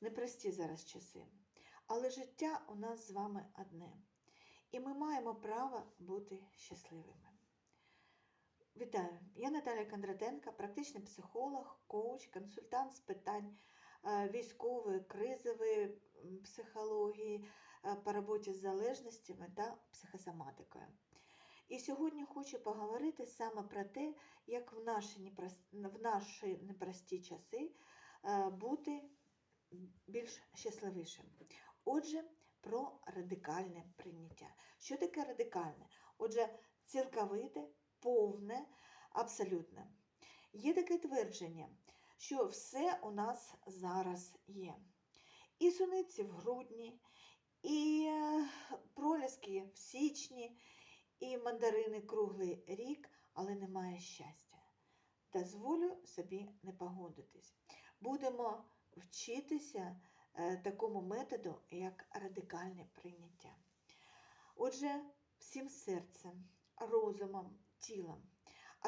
непрості зараз часи, але життя у нас з вами одне, і ми маємо право бути щасливими. Вітаю! Я Наталя Кондратенка, практичний психолог, коуч, консультант з питань е, військової, кризової психології, е, по роботі з залежностями та психосоматикою. І сьогодні хочу поговорити саме про те, як в наші непрості часи е, бути більш щасливішим. Отже, про радикальне прийняття. Що таке радикальне? Отже, цілковите, повне, абсолютне. Є таке твердження, що все у нас зараз є. І суниці в грудні, і е, проліски в січні, і мандарини круглий рік, але немає щастя. Дозволю собі не погодитись. Будемо вчитися е, такому методу, як радикальне прийняття. Отже, всім серцем, розумом, тілом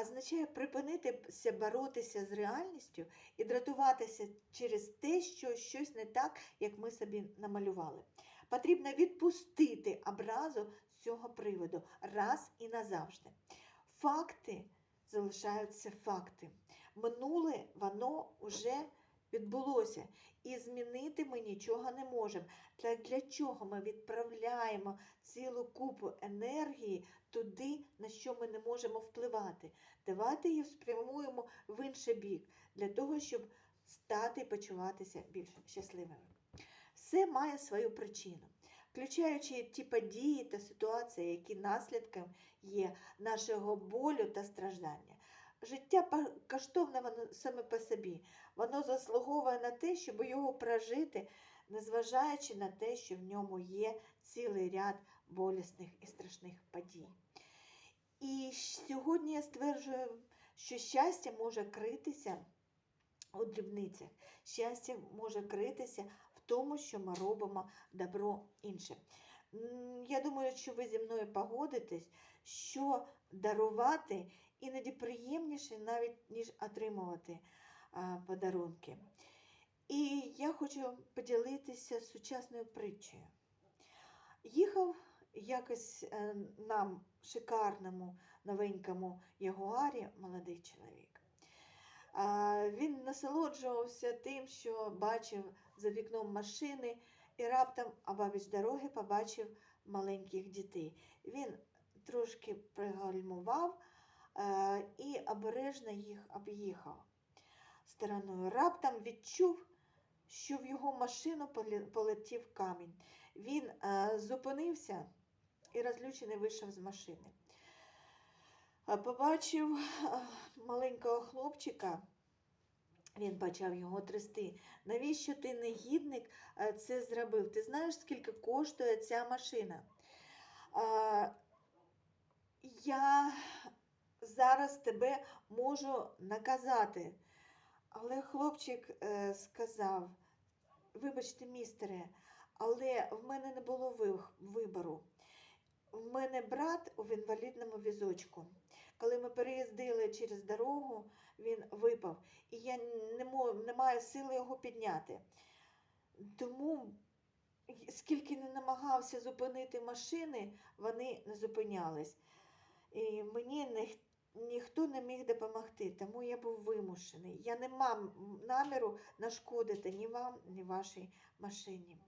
означає припинитися боротися з реальністю і дратуватися через те, що щось не так, як ми собі намалювали. Потрібно відпустити образу з цього приводу раз і назавжди. Факти залишаються факти. Минуле воно вже відбулося, і змінити ми нічого не можемо. Для, для чого ми відправляємо цілу купу енергії туди, на що ми не можемо впливати? Давайте її спрямуємо в інший бік, для того, щоб стати і почуватися більш щасливими. Все має свою причину, включаючи ті події та ситуації, які наслідком є нашого болю та страждання. Життя коштовне саме по собі. Воно заслуговує на те, щоб його прожити, незважаючи на те, що в ньому є цілий ряд болісних і страшних подій. І сьогодні я стверджую, що щастя може критися у дрібницях. Щастя може критися в тому, що ми робимо добро іншим. Я думаю, що ви зі мною погодитесь, що дарувати іноді приємніше навіть ніж отримувати подарунки. І я хочу поділитися сучасною притчею. Їхав якось е, нам шикарному новенькому ягуарі молодий чоловік. Він насолоджувався тим, що бачив за вікном машини, і раптом обабіч дороги побачив маленьких дітей. Він трошки пригальмував і обережно їх об'їхав стороною. Раптом відчув, що в його машину полетів камінь. Він е, зупинився і розлючений вийшов з машини. Е, Побачив е, маленького хлопчика. Він почав його трясти. Навіщо ти, негідник, е, це зробив? Ти знаєш, скільки коштує ця машина? Е, Я зараз тебе можу наказати. Але хлопчик е, сказав: вибачте, містере, але в мене не було вибору. В мене брат в інвалідному візочку. Коли ми переїздили через дорогу, він випав, і я не, мо- не маю сили його підняти. Тому, скільки не намагався зупинити машини, вони не зупинялись. І мені ніхто не міг допомогти, тому я був вимушений. Я не мав наміру нашкодити ні вам, ні вашій машині.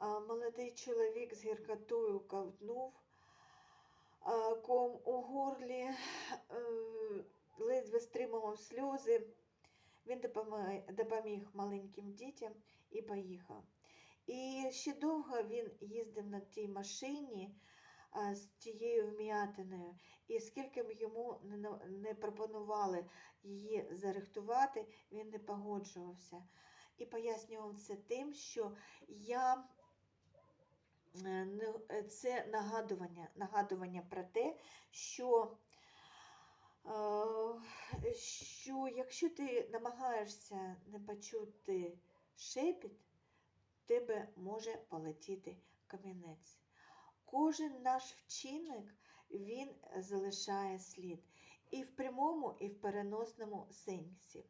Молодий чоловік з гіркотою ковтнув ком у горлі, е, ледве стримував сльози. Він допоміг, маленьким дітям і поїхав. І ще довго він їздив на тій машині з тією вм'ятиною. І скільки б йому не, пропонували її зарихтувати, він не погоджувався. І пояснював це тим, що я е, е, це нагадування, нагадування про те, що, е, що якщо ти намагаєшся не почути шепіт, тебе може полетіти камінець. Кожен наш вчинок він залишає слід і в прямому, і в переносному сенсі.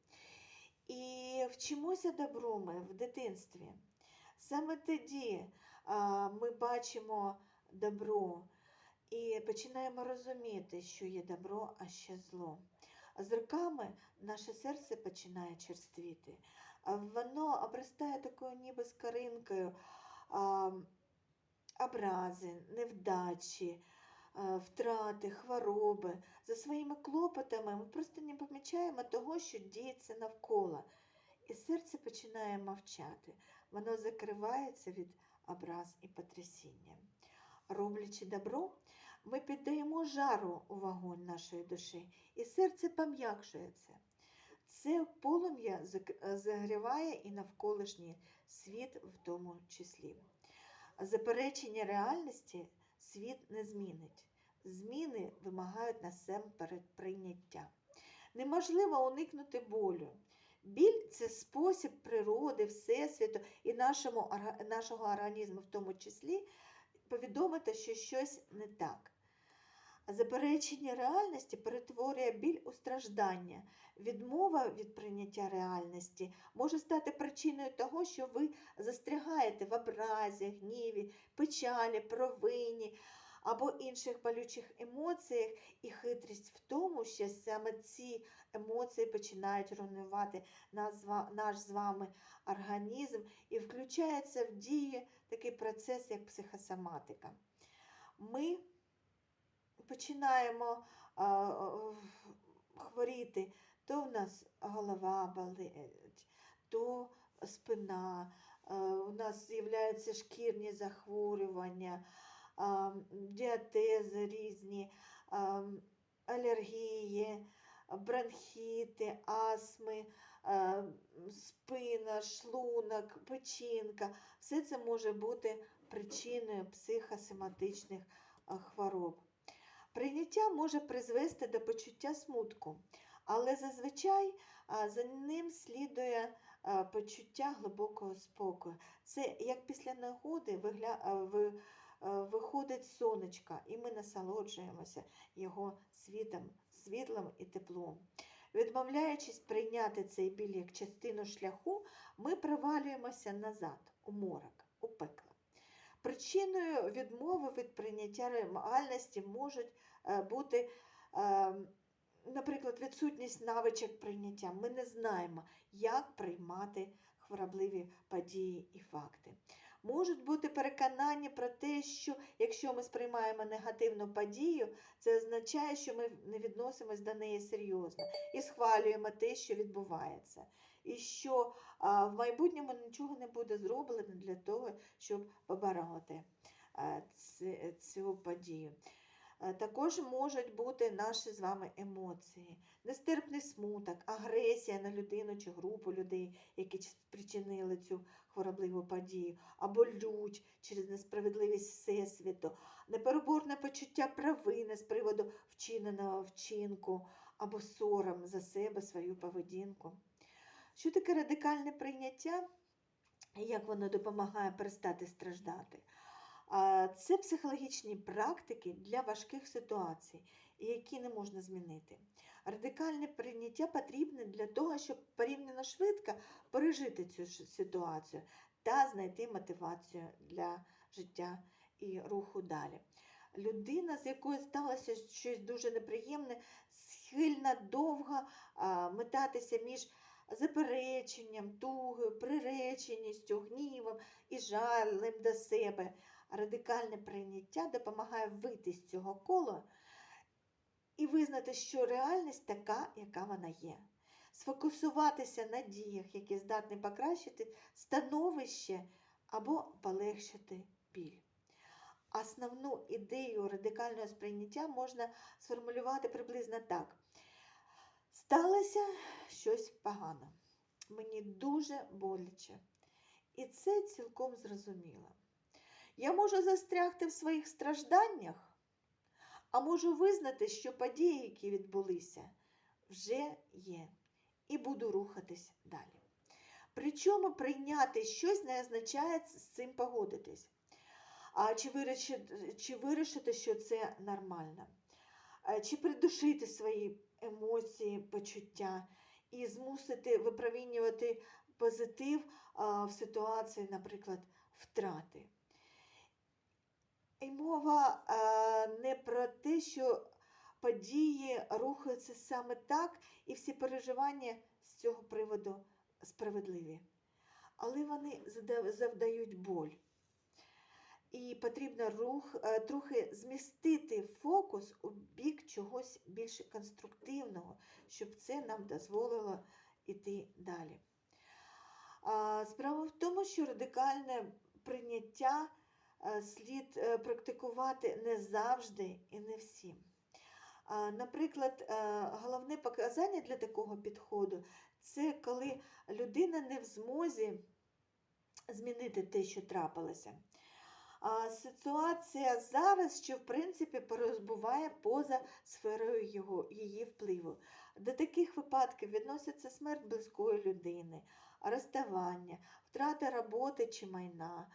І вчимося добру ми в дитинстві. Саме тоді ми бачимо добро і починаємо розуміти, що є добро, а що зло. З роками наше серце починає черствіти. Воно обростає такою ніби скаринкою образи, невдачі, втрати, хвороби. За своїми клопотами ми просто не помічаємо того, що діється навколо. І серце починає мовчати. Воно закривається від образ і потрясіння. Роблячи добро, ми піддаємо жару у вогонь нашої душі, і серце пом'якшується. Це полум'я загріває і навколишній світ в тому числі. Заперечення реальності світ не змінить. Зміни вимагають насамперед прийняття. Неможливо уникнути болю. Біль це спосіб природи, Всесвіту і нашому, нашого організму в тому числі повідомити, що щось не так. Заперечення реальності перетворює біль у страждання. Відмова від прийняття реальності може стати причиною того, що ви застрягаєте в образі, гніві, печалі, провині або інших болючих емоціях, і хитрість в тому, що саме ці емоції починають руйнувати наш з вами організм і включається в дію такий процес, як психосоматика. Ми починаємо хворіти, то в нас голова болить, то спина, а, у нас з'являються шкірні захворювання, діатези різні, алергії, бронхіти, астми, а, спина, шлунок, печінка. Все це може бути причиною психосоматичних хвороб. Прийняття може призвести до почуття смутку, але зазвичай за ним слідує почуття глибокого спокою. Це як після а, виходить сонечко, і ми насолоджуємося його світом, світлом і теплом. Відмовляючись прийняти цей біль як частину шляху, ми провалюємося назад, у морок, у пекло. Причиною відмови від прийняття реальності можуть е, бути, е, наприклад, відсутність навичок прийняття. Ми не знаємо, як приймати хворобливі події і факти. Можуть бути переконання про те, що якщо ми сприймаємо негативну подію, це означає, що ми не відносимось до неї серйозно і схвалюємо те, що відбувається. І що в майбутньому нічого не буде зроблено для того, щоб побороти е, цю подію. Е, Також можуть бути наші з вами емоції, нестерпний смуток, агресія на людину чи групу людей, які спричинили цю хворобливу подію, або лють через несправедливість Всесвіту, непереборне почуття провини з приводу вчиненого вчинку, або сором за себе, свою поведінку. Що таке радикальне прийняття? і Як воно допомагає перестати страждати? Це психологічні практики для важких ситуацій, які не можна змінити. Радикальне прийняття потрібне для того, щоб порівняно швидко пережити цю ситуацію та знайти мотивацію для життя і руху далі. Людина, з якою сталося щось дуже неприємне, схильна довго метатися між запереченням, тугою, приреченістю, гнівом і жалем до себе. Радикальне прийняття допомагає вийти з цього кола і визнати, що реальність така, яка вона є. Сфокусуватися на діях, які здатні покращити становище або полегшити біль. Основну ідею радикального сприйняття можна сформулювати приблизно так. Сталося щось погано. Мені дуже боляче. І це цілком зрозуміло. Я можу застрягти в своїх стражданнях, а можу визнати, що події, які відбулися, вже є, і буду рухатись далі. Причому прийняти щось не означає з цим погодитись. А чи вирішити, чи вирішити, що це нормально, чи придушити свої емоції, почуття і змусити випромінювати позитив в ситуації, наприклад, втрати. І мова не про те, що події рухаються саме так, і всі переживання з цього приводу справедливі. Але вони завдають боль. І потрібно рух, е, трохи змістити фокус у бік чогось більш конструктивного, щоб це нам дозволило йти далі. Справа в тому, що радикальне прийняття е, слід е, практикувати не завжди і не всім. Наприклад, головне показання для такого підходу це коли людина не в змозі змінити те, що трапилося. Ситуація зараз, що в принципі перебуває поза сферою його, її впливу. До таких випадків відносяться смерть близької людини, розставання, втрата роботи чи майна,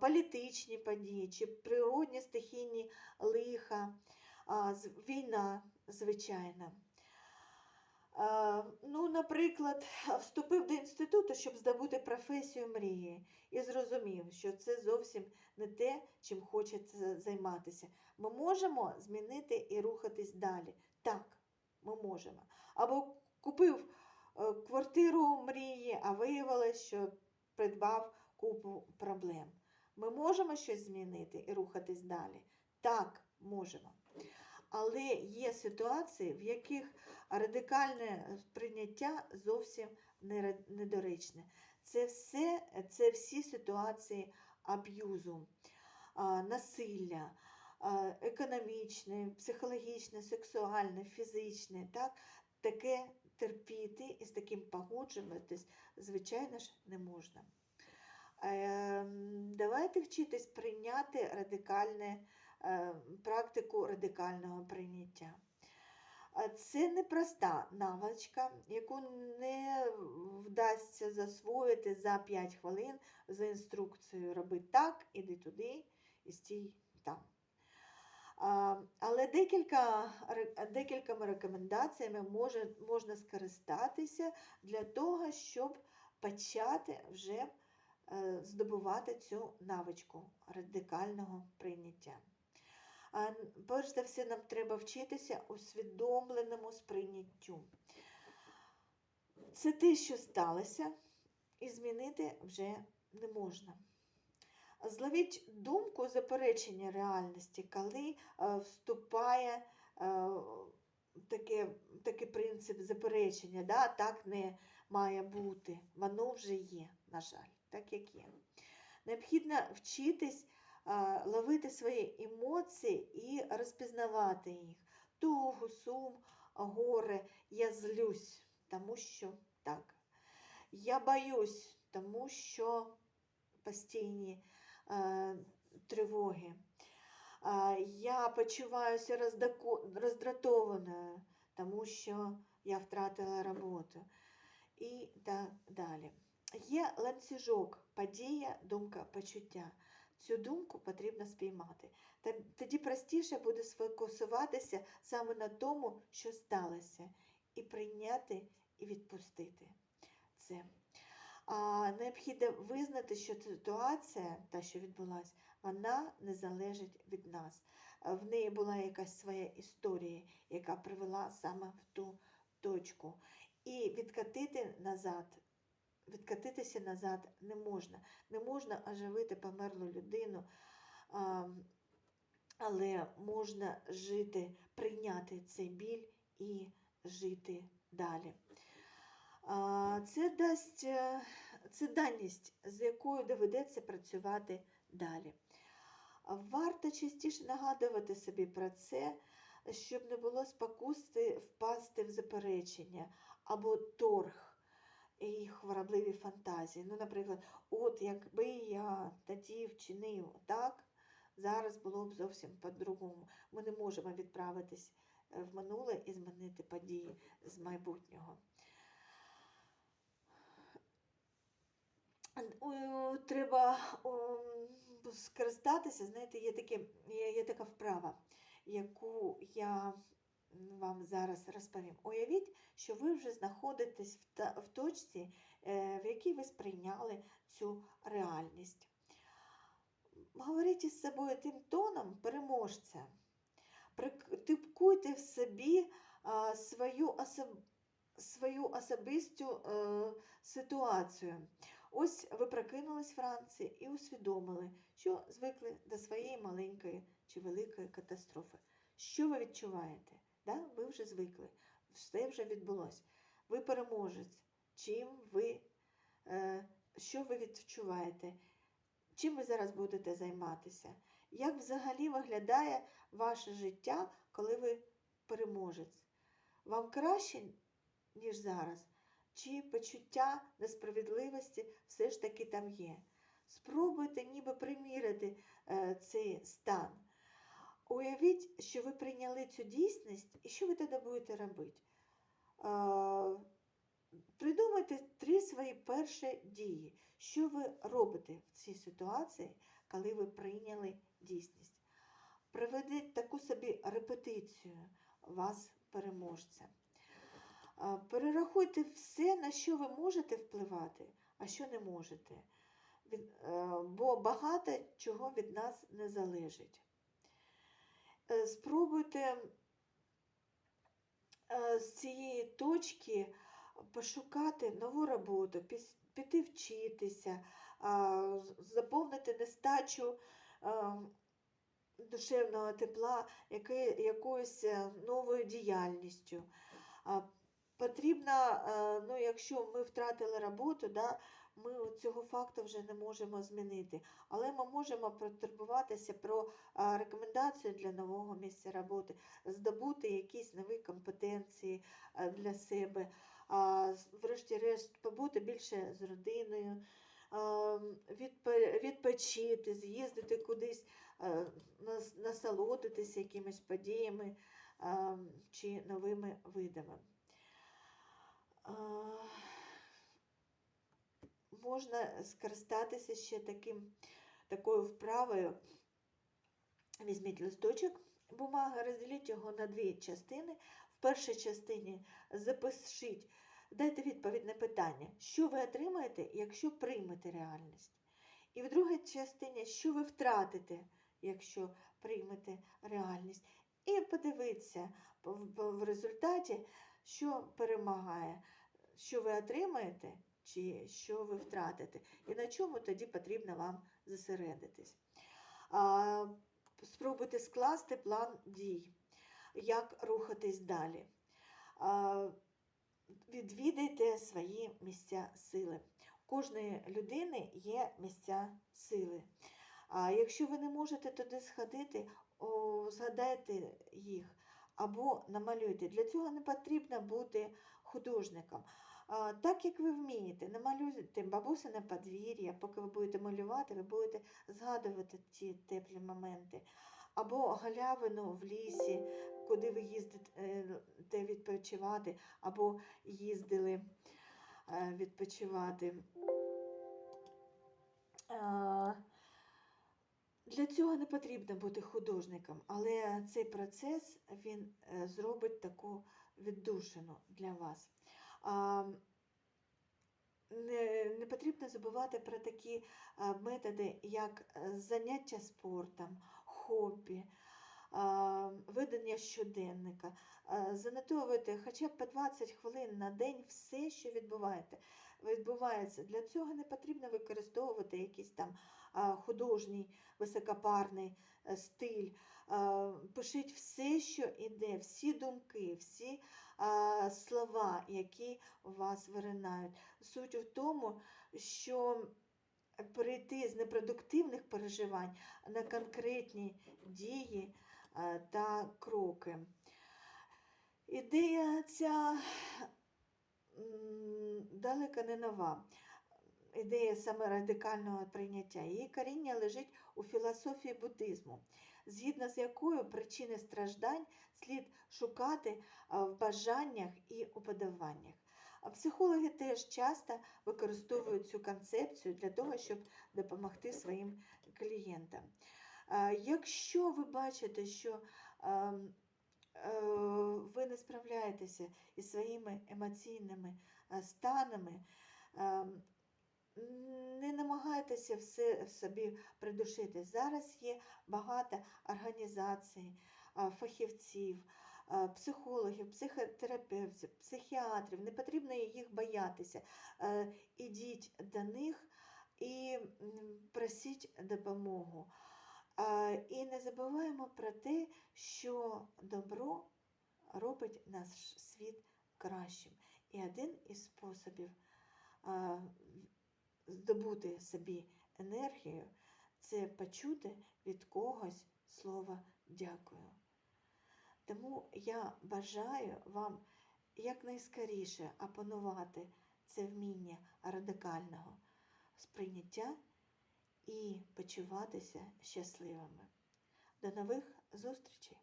політичні події чи природні стихійні лиха, війна, звичайно. Ну, наприклад, вступив до інституту, щоб здобути професію мрії, і зрозумів, що це зовсім не те, чим хочеться займатися. Ми можемо змінити і рухатись далі. Так, ми можемо. Або купив е, квартиру мрії, а виявилось, що придбав купу проблем. Ми можемо щось змінити і рухатись далі? Так, можемо. Але є ситуації, в яких радикальне прийняття зовсім недоречне. Це все, це всі ситуації аб'юзу, насилля, економічне, психологічне, сексуальне, фізичне. Так? Таке терпіти і з таким погоджуватись, звичайно ж, не можна. Ем, Давайте вчитись прийняти радикальне, практику радикального прийняття. Це непроста навичка, яку не вдасться засвоїти за 5 хвилин за інструкцією роби так, іди туди і стій там. Але декілька, декількома рекомендаціями може, можна скористатися для того, щоб почати вже е, здобувати цю навичку радикального прийняття. Перш за все, нам треба вчитися усвідомленому сприйняттю. Це те, що сталося, і змінити вже не можна. Зловіть думку заперечення реальності, коли е, вступає е, таке, такий принцип заперечення. Да? Так не має бути. Воно вже є, на жаль, так як є. Необхідно вчитись ловити свої емоції і розпізнавати їх. Тугу, сум, горе, я злюсь, тому що так. Я боюсь, тому що постійні е, тривоги. А, Я почуваюся роздако- роздратованою, тому що я втратила роботу. І так далі. Є ланцюжок, подія, думка, почуття. Цю думку потрібно спіймати. Тоді простіше буде сфокусуватися саме на тому, що сталося, і прийняти і відпустити це. А необхідно визнати, що ситуація, та, що відбулася, вона не залежить від нас. В неї була якась своя історія, яка привела саме в ту точку. І відкатити назад, відкатитися назад не можна. Не можна оживити померлу людину, але можна жити, прийняти цей біль і жити далі. Це дасть е, це даність, з якою доведеться працювати далі. Варто частіше нагадувати собі про це, щоб не було спокуси впасти в заперечення або торг і хворобливі фантазії. Ну, наприклад, от якби я тоді вчинив так, зараз було б зовсім по-другому. Ми не можемо відправитись е, в минуле і змінити події з майбутнього. Треба скористатися, знаєте, є, таке, є така вправа, яку я вам зараз розповім. Уявіть, що ви вже знаходитесь в, в точці, е, в якій ви сприйняли цю реальність. Говоріть із собою тим тоном переможця. Практикуйте в собі свою, особ... свою особисту е, ситуацію. Ось ви прокинулись вранці і усвідомили, що звикли до своєї маленької чи великої катастрофи. Що ви відчуваєте? Да? Ви вже звикли, все вже відбулося. Ви переможець. Чим ви, е, що ви відчуваєте? Чим ви зараз будете займатися? Як взагалі виглядає ваше життя, коли ви переможець? Вам краще, ніж зараз? Чи почуття несправедливості все ж таки там є? Спробуйте ніби приміряти е, цей стан. Уявіть, що ви прийняли цю дійсність, і що ви тоді будете робити? Придумайте три свої перші дії. Що ви робите в цій ситуації, коли ви прийняли дійсність? Проведіть таку собі репетицію вас, переможця. Перерахуйте все, на що ви можете впливати, а що не можете. Е, Бо багато чого від нас не залежить. Е, Спробуйте е, з цієї точки пошукати нову роботу, піти вчитися, заповнити нестачу е, душевного тепла якоюсь новою діяльністю. Потрібно, ну, якщо ми втратили роботу, да, ми цього факту вже не можемо змінити. Але ми можемо потурбуватися про рекомендацію для нового місця роботи, здобути якісь нові компетенції для себе, врешті-решт побути більше з родиною, відпочити, з'їздити кудись, насолодитися якимись подіями чи новими видами. Можна скористатися ще таким, такою вправою. Візьміть листочок бумаги, розділіть його на дві частини. В першій частині запишіть, дайте відповідь на питання, що ви отримаєте, якщо приймете реальність. І в другій частині, що ви втратите, якщо приймете реальність. І подивіться в результаті, що перемагає, що ви отримаєте, чи що ви втратите, і на чому тоді потрібно вам зосередитись. Спробуйте скласти план дій, як рухатись далі. Відвідайте свої місця сили. У кожної людини є місця сили. А якщо ви не можете туди сходити, згадайте їх або намалюйте. Для цього не потрібно бути художником. Так як ви вмієте, намалюйте бабусине подвір'я, поки ви будете малювати, ви будете згадувати ці теплі моменти. Або галявину в лісі, куди ви їздите відпочивати, або їздили е, відпочивати. Е, Для цього не потрібно бути художником, але цей процес він е, зробить таку віддушину для вас. Не, не потрібно забувати про такі методи, як е, заняття спортом, хобі, а, ведення щоденника. А, Занотовуйте хоча б по 20 хвилин на день все, що відбувається. Для цього не потрібно використовувати якийсь там художній, високопарний е, стиль. Пишіть все, що іде, всі думки, всі слова, які у вас виринають. Суть в тому, що перейти з непродуктивних переживань на конкретні дії та кроки. Ідея ця далека не нова. Ідея саме радикального прийняття. Її коріння лежить у філософії буддизму, згідно з якою причини страждань слід шукати в бажаннях і уподобаннях. Психологи теж часто використовують цю концепцію для того, щоб допомогти своїм клієнтам. Якщо ви бачите, що ви не справляєтеся із своїми емоційними станами, не намагайтеся все собі придушити. Зараз є багато організацій, фахівців, психологів, психотерапевтів, психіатрів. Не потрібно їх боятися. Е, Ідіть до них і просіть допомогу. І не забуваємо про те, що добро робить наш світ кращим. І один із способів здобути собі енергію це почути від когось слово дякую. Тому я бажаю вам якнайскоріше опанувати це вміння радикального сприйняття і почуватися щасливими. До нових зустрічей!